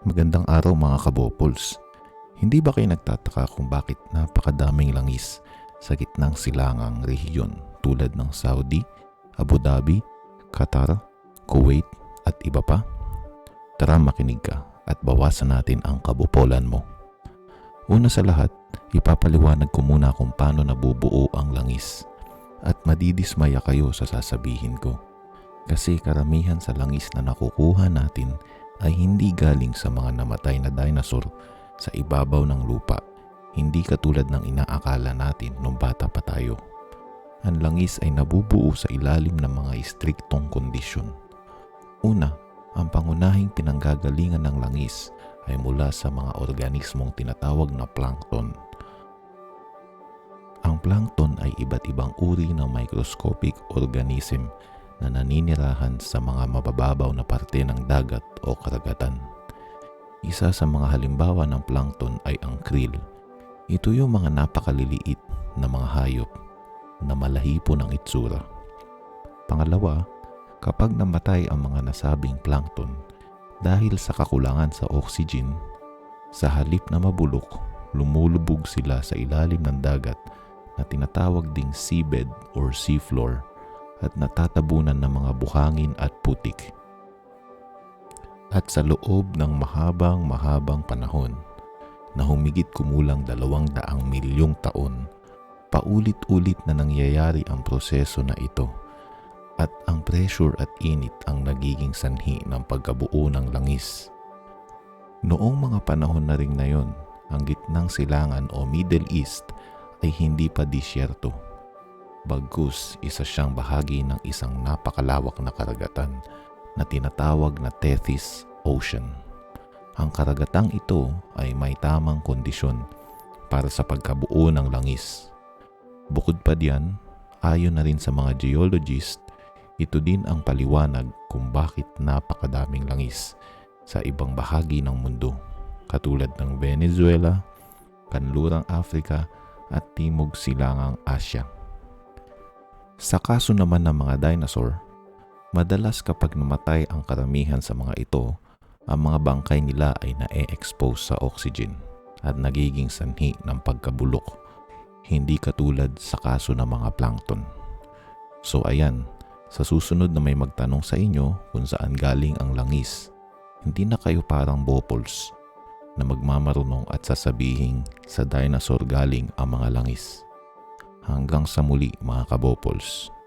Magandang araw mga kabopols. Hindi ba kayo nagtataka kung bakit napakadaming langis sa gitnang silangang rehiyon tulad ng Saudi, Abu Dhabi, Qatar, Kuwait at iba pa? Tara makinig ka at bawasan natin ang kabopolan mo. Una sa lahat, ipapaliwanag ko muna kung paano nabubuo ang langis at madidismaya kayo sa sasabihin ko. Kasi karamihan sa langis na nakukuha natin ay hindi galing sa mga namatay na dinosaur sa ibabaw ng lupa, hindi katulad ng inaakala natin nung bata pa tayo. Ang langis ay nabubuo sa ilalim ng mga istriktong kondisyon. Una, ang pangunahing pinanggagalingan ng langis ay mula sa mga organismong tinatawag na plankton. Ang plankton ay iba't ibang uri ng microscopic organism na naninirahan sa mga mabababaw na parte ng dagat o karagatan. Isa sa mga halimbawa ng plankton ay ang krill. Ito yung mga napakaliliit na mga hayop na malahipo ng itsura. Pangalawa, kapag namatay ang mga nasabing plankton dahil sa kakulangan sa oxygen, sa halip na mabulok, lumulubog sila sa ilalim ng dagat na tinatawag ding seabed or seafloor at natatabunan ng mga buhangin at putik. At sa loob ng mahabang mahabang panahon na humigit kumulang dalawang daang milyong taon, paulit-ulit na nangyayari ang proseso na ito at ang pressure at init ang nagiging sanhi ng pagkabuo ng langis. Noong mga panahon na ring na yon, ang gitnang silangan o Middle East ay hindi pa disyerto Bagkus, isa siyang bahagi ng isang napakalawak na karagatan na tinatawag na Tethys Ocean. Ang karagatang ito ay may tamang kondisyon para sa pagkabuo ng langis. Bukod pa diyan, ayon na rin sa mga geologist, ito din ang paliwanag kung bakit napakadaming langis sa ibang bahagi ng mundo katulad ng Venezuela, Kanlurang Africa at Timog Silangang Asya. Sa kaso naman ng mga dinosaur, madalas kapag namatay ang karamihan sa mga ito, ang mga bangkay nila ay na-expose sa oxygen at nagiging sanhi ng pagkabulok, hindi katulad sa kaso ng mga plankton. So ayan, sa susunod na may magtanong sa inyo kung saan galing ang langis, hindi na kayo parang bopols na magmamarunong at sasabihin sa dinosaur galing ang mga langis. Hanggang sa muli mga kabopols.